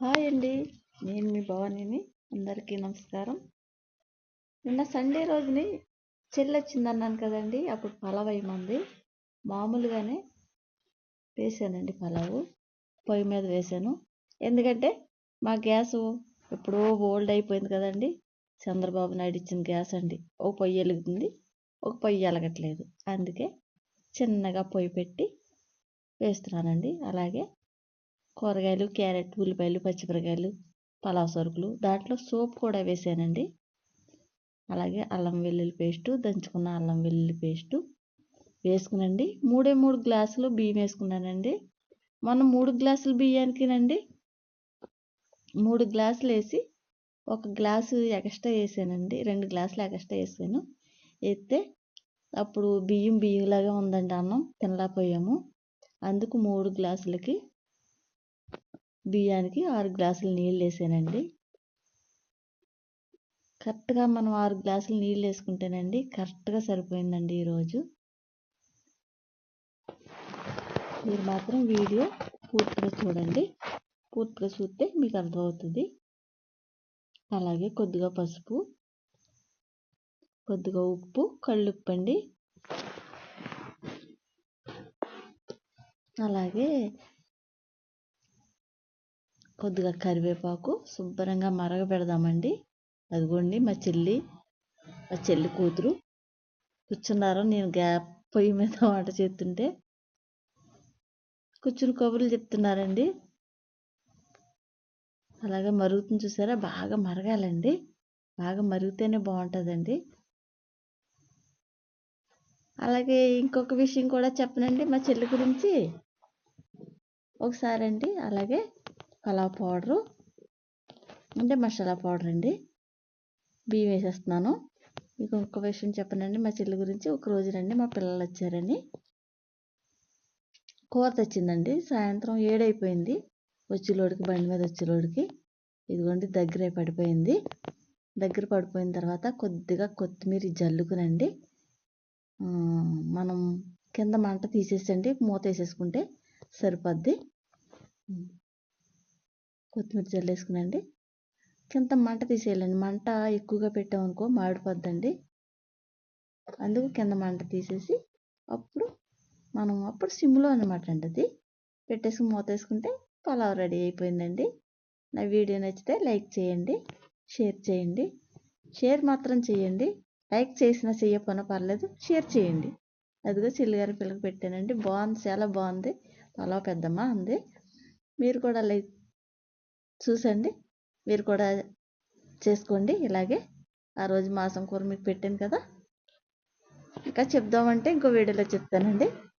Hi అండి. నేను మీ భవానీని. అందరికీ నమస్కారం. నిన్న సండే రోజుని చెల్లి వచ్చిందన్నాను కదండి. అప్పుడు పలావ్ అయ్యమంది మామూలుగానే వేసానండి పలావు. పొయ్యి మీద వేసాను. ఎందుకంటే మా గ్యాసు ఎప్పుడో ఓల్డ్ అయిపోయింది కదండి. చంద్రబాబు నాయుడు ఇచ్చిన గ్యాస్ అండి. ఒక పొయ్యి వెలుగుతుంది. ఒక పొయ్యి వెలగట్లేదు. అందుకే చిన్నగా పొయ్యి పెట్టి వేస్తున్నానండి. అలాగే కూరగాయలు క్యారెట్ ఉల్లిపాయలు పచ్చిమిరకాయలు పలావ్ సరుకులు. దాంట్లో సోప్ కూడా వేసానండి. అలాగే అల్లం వెల్లుల్లి పేస్టు దంచుకున్న అల్లం వెల్లుల్లి పేస్టు వేసుకునండి. మూడే మూడు గ్లాసులు బియ్యం వేసుకున్నానండి. మొన్న మూడు గ్లాసులు బియ్యానికినండి. మూడు గ్లాసులు వేసి ఒక గ్లాసు ఎక్స్ట్రా వేసానండి. రెండు గ్లాసులు ఎక్స్ట్రా వేసాను. వేస్తే అప్పుడు బియ్యం బియ్యంలాగా ఉందండి అన్నం. తినలేకపోయాము. అందుకు మూడు గ్లాసులకి బియ్యానికి ఆరు గ్లాసులు నీళ్ళు వేసానండి. కరెక్ట్గా మనం ఆరు గ్లాసులు నీళ్ళు వేసుకుంటేనండి కరెక్ట్గా సరిపోయిందండి ఈరోజు మీరు మాత్రం వీడియో పూర్తిగా చూడండి. పూర్తిగా చూస్తే మీకు అర్థమవుతుంది. అలాగే కొద్దిగా పసుపు కొద్దిగా ఉప్పు కళ్ళుప్పండి అలాగే కొద్దిగా కరివేపాకు శుభ్రంగా మరగ పెడదామండి అదిగోండి మా చెల్లి మా చెల్లి కూతురు. కూర్చున్నారు? నేను గ్యాప్ పొయ్యి మీద వంట చేస్తుంటే కూర్చుని కబుర్లు చెప్తున్నారండి. అలాగే మరుగుతుంది చూసారా? బాగా మరగాలండి. బాగా మరిగితేనే బాగుంటుందండి. అలాగే ఇంకొక విషయం కూడా చెప్పనండి మా చెల్లి గురించి. ఒకసారి అండి అలాగే కలా పౌడరు అంటే మసాలా పౌడర్ అండి. బియ్యం వేసేస్తున్నాను. మీకు ఇంకొక విషయం చెప్పనండి మా చెల్లి గురించి ఒక రోజునండి మా పిల్లలు వచ్చారని. కూర తెచ్చిందండి సాయంత్రం ఏడైపోయింది వచ్చిలోడికి బండి మీద వచ్చిలోడికి. ఇదిగోండి దగ్గర పడిపోయింది. దగ్గర పడిపోయిన తర్వాత కొద్దిగా కొత్తిమీర జల్లుకునండి. మనం కింద మంట తీసేసండి మూత వేసేసుకుంటే సరిపోద్ది. కొత్తిమీర చల్లేసుకునండి. కింద మంట తీసేయాలండి. మంట ఎక్కువగా పెట్టామనుకో మాడిపోద్దండి. అందుకు కింద మంట తీసేసి అప్పుడు మనం అప్పుడు సిమ్లో అనమాట అండి అది. పెట్టేసి మూత వేసుకుంటే పలావ్ రెడీ అయిపోయిందండి. నా వీడియో నచ్చితే లైక్ చేయండి షేర్ చేయండి. షేర్ మాత్రం చేయండి. లైక్ చేసినా చేయకపోయినా పర్లేదు షేర్ చేయండి. అదిగో చిల్లిగారి పిల్లకి పెట్టానండి. బాగుంది చాలా బాగుంది. పలావ్ పెద్దమ్మ ఉంది మీరు కూడా లైక్ చూసండి. మీరు కూడా చేసుకోండి. ఇలాగే ఆ రోజు మాసం కూర మీకు పెట్టాను కదా. ఇంకా చెప్దామంటే ఇంకో వీడియోలో చెప్తానండి.